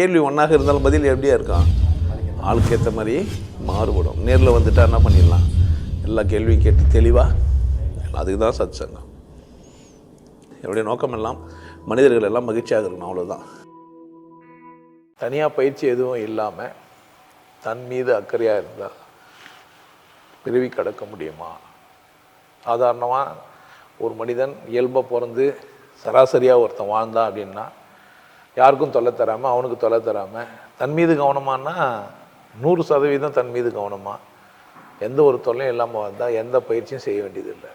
கேள்வி ஒன்றாக இருந்தாலும் பதில் எப்படியா இருக்கான் ஆளுக்கு ஏற்ற மாதிரி மாறுபடும். நேரில் வந்துட்டா என்ன பண்ணிடலாம்? எல்லா கேள்வியும் கேட்டு தெளிவாக அதுக்கு தான் சத் சங்கம் என்னுடைய நோக்கம் எல்லாம் மனிதர்கள் எல்லாம் மகிழ்ச்சியாக இருக்கணும் அவ்வளோதான் தனியாக பயிற்சி எதுவும் இல்லாமல் தன் மீது அக்கறையாக இருந்தால் பிரிவி கடக்க முடியுமா? சாதாரணமாக ஒரு மனிதன் இயல்பாக பிறந்து சராசரியாக ஒருத்தன் வாழ்ந்தான் அப்படின்னா யாருக்கும் தொல்லை தராமல் அவனுக்கு தொல்லை தராமல் தன் மீது கவனமானா நூறு சதவீதம் தன் மீது கவனமாக எந்த ஒரு தொல்லையும் இல்லாமல் வந்தால் எந்த பயிற்சியும் செய்ய வேண்டியதில்லை.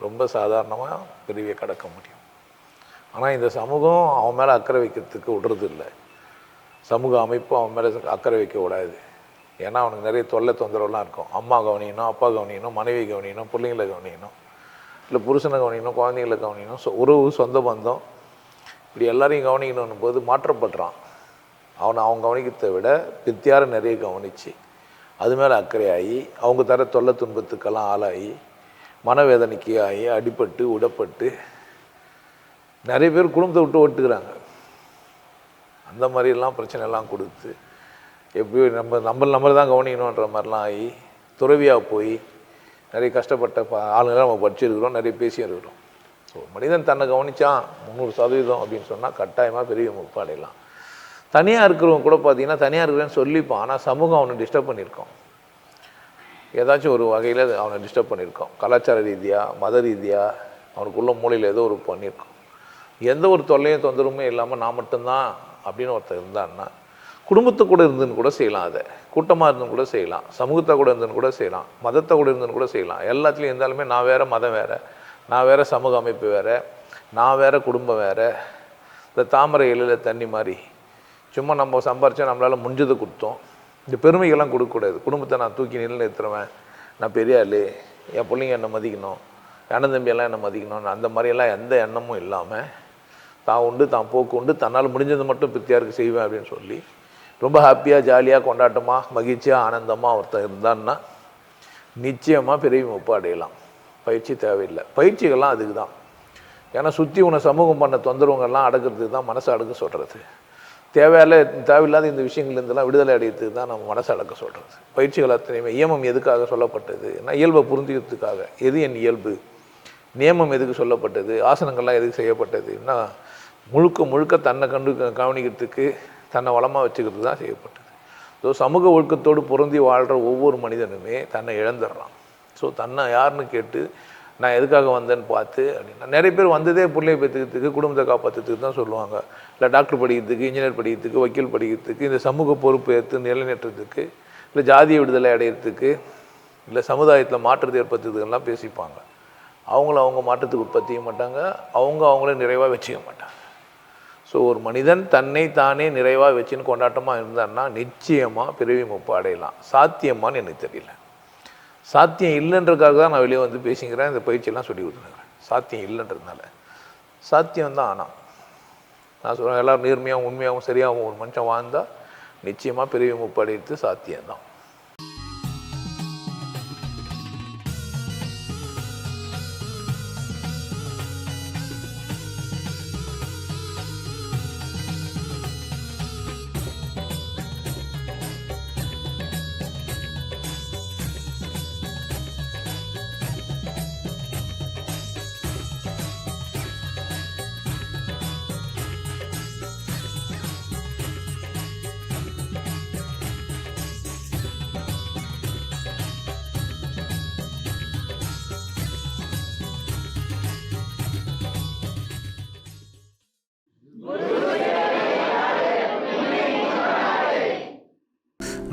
ரொம்ப சாதாரணமாக பிரிவியை கடக்க முடியும். ஆனால் இந்த சமூகம் அவன் மேலே அக்கறை வைக்கிறதுக்கு விடுறது இல்லை சமூக அமைப்பு அவன் மேலே அக்கறை வைக்க விடாது ஏன்னா அவனுக்கு நிறைய தொல்லை தொந்தரவுலாம் இருக்கும். அம்மா கவனிக்கணும் அப்பா கவனிக்கணும் மனைவி கவனிக்கணும் பிள்ளைங்களை கவனிக்கணும் இல்லை புருஷனை கவனிக்கணும் குழந்தைங்களை கவனிக்கணும் உறவு சொந்த பந்தம் இப்படி எல்லாரையும் கவனிக்கணும் போது மாற்றப்படுறான். அவனை அவன் கவனிக்கிறதை விட பித்தியாரை நிறைய கவனித்து அது மேலே அக்கறையாகி அவங்க தர தொல்லை துன்பத்துக்கெல்லாம் ஆளாகி மனவேதனைக்கு ஆகி அடிப்பட்டு உடப்பட்டு நிறைய பேர் குடும்பத்தை விட்டு ஓட்டுக்கிறாங்க அந்த மாதிரிலாம் பிரச்சனைலாம் கொடுத்து எப்படியோ நம்ம நம்ம நம்ம தான் கவனிக்கணுன்ற மாதிரிலாம் ஆகி துறவியாக போய் நிறைய கஷ்டப்பட்ட ஆளுங்களாம் நம்ம படிச்சிருக்கிறோம் நிறைய பேசியும் இருக்கிறோம் ஸோ மனிதன் தன்னை கவனிச்சான் முந்நூறு சதவீதம் அப்படின்னு சொன்னால் கட்டாயமாக பெரிய முற்பாடையலாம் தனியாக இருக்கிறவங்க கூட பார்த்தீங்கன்னா தனியாக இருக்கிறேன்னு சொல்லிப்பான். ஆனால் சமூகம் அவனை டிஸ்டர்ப் பண்ணியிருக்கோம். ஏதாச்சும் ஒரு வகையில் அவனை டிஸ்டர்ப் பண்ணியிருக்கோம். கலாச்சார ரீதியாக மத ரீதியாக அவனுக்குள்ள மூலையில் ஏதோ ஒரு பண்ணியிருக்கோம். எந்த ஒரு தொல்லையும் தொந்தரவுமே இல்லாமல் நான் மட்டும்தான் அப்படின்னு ஒருத்தர் இருந்தான்னா குடும்பத்தை கூட இருந்துன்னு கூட செய்யலாம் அதை. கூட்டமாக இருந்துன்னு கூட செய்யலாம். சமூகத்தை கூட இருந்துன்னு கூட செய்யலாம். மதத்தை கூட இருந்துன்னு கூட செய்யலாம். எல்லாத்துலேயும் இருந்தாலுமே நான் வேறு மதம் வேறு. நான் வேறு சமூக அமைப்பு வேறு நான் வேறு குடும்பம் வேற இந்த தாமரை இலையில் தண்ணி மாதிரி சும்மா நம்ம சம்பாரித்தா நம்மளால் முடிஞ்சதை கொடுத்தோம். இந்த பெருமைகள்லாம் கொடுக்கக்கூடாது. குடும்பத்தை நான் தூக்கி நிலைநிறுத்துறவன் நான் பெரிய ஆள் என் பிள்ளைங்க என்னை மதிக்கணும் அண்ணன் தம்பியெல்லாம் என்னை மதிக்கணும் அந்த மாதிரியெல்லாம் எந்த எண்ணமும் இல்லாமல் தான் உண்டு தான் போக்கு உண்டு தன்னால் முடிஞ்சதை மட்டும் பித்தியாருக்கு செய்வேன் அப்படின்னு சொல்லி ரொம்ப ஹாப்பியாக ஜாலியாக கொண்டாட்டமாக மகிழ்ச்சியாக ஆனந்தமாக ஒருத்தன் இருந்தான்னா நிச்சயமாக பெரிய முப்பு அடையலாம். பயிற்சி தேவையில்லை. பயிற்சிகள்லாம் அதுக்கு தான். ஏன்னா சுற்றி உன்னை சமூகம் பண்ண தொந்தரவுங்கள்லாம் அடக்கிறதுக்கு தான் மனசை அடக்க சொல்கிறது தேவையில்ல தேவையில்லாத இந்த விஷயங்கள்லேருந்துலாம் விடுதலை அடையிறதுக்கு தான் நம்ம மனசை அடக்க சொல்கிறது பயிற்சிகள் அத்தனையுமே இயமம் எதுக்காக சொல்லப்பட்டது? ஏன்னா இயல்பை புரிஞ்சுக்கிறதுக்காக. எது என் இயல்பு? நியமம் எதுக்கு சொல்லப்பட்டது? ஆசனங்கள்லாம் எதுக்கு செய்யப்பட்டதுன்னா முழுக்க முழுக்க தன்னை கண்டு க- கவனிக்கிறதுக்கு தன்னை வளமாக வச்சுக்கிறது தான் செய்யப்பட்டது. ஸோ சமூக ஒழுக்கத்தோடு பொருந்தி வாழ்கிற ஒவ்வொரு மனிதனுமே தன்னை இழந்துடுறான். ஸோ தன்னை யாருன்னு கேட்டு நான் எதுக்காக வந்தேன்னு பார்த்து அப்படின்னா நிறைய பேர் வந்ததே பிள்ளைய பெற்றுக்கிறதுக்கு குடும்பத்தை காப்பாற்றுறதுக்கு தான் சொல்லுவாங்க. இல்லை டாக்டர் படிக்கிறதுக்கு இன்ஜினியர் படிக்கிறதுக்கு வக்கீல் படிக்கிறதுக்கு இந்த சமூக பொறுப்பு ஏற்று நிலைநிறுத்துறதுக்கு இல்லை ஜாதிய விடுதலை அடையிறதுக்கு இல்லை சமுதாயத்தில் மாற்றத்தை ஏற்படுத்துறதுக்கெல்லாம் பேசிப்பாங்க. அவங்கள அவங்க மாற்றத்துக்கு உற்பத்திய மாட்டாங்க. அவங்க அவங்கள நிறைவாக வச்சுக்க மாட்டாங்க. ஸோ ஒரு மனிதன் தன்னை தானே நிறைவாக வச்சுன்னு கொண்டாட்டமாக இருந்தான்னா நிச்சயமாக பிறவி முப்பு அடையலாம். சாத்தியமான்னு எனக்கு தெரியல. சாத்தியம் இல்லைன்றதுக்காக தான் நான் வெளியே வந்து பேசிக்கிறேன் இந்த பயிற்சியெல்லாம் சொல்லி கொடுத்துருக்கிறேன். சாத்தியம் இல்லைன்றதுனால. சாத்தியம் தான் ஆனால் நான் சொல்கிறேன் எல்லோரும் நேர்மையாகவும் உண்மையாகவும் சரியாகவும் ஒரு மனுஷன் வாழ்ந்தால் நிச்சயமாக பெரிய முப்பு அடையிறது சாத்தியம்தான்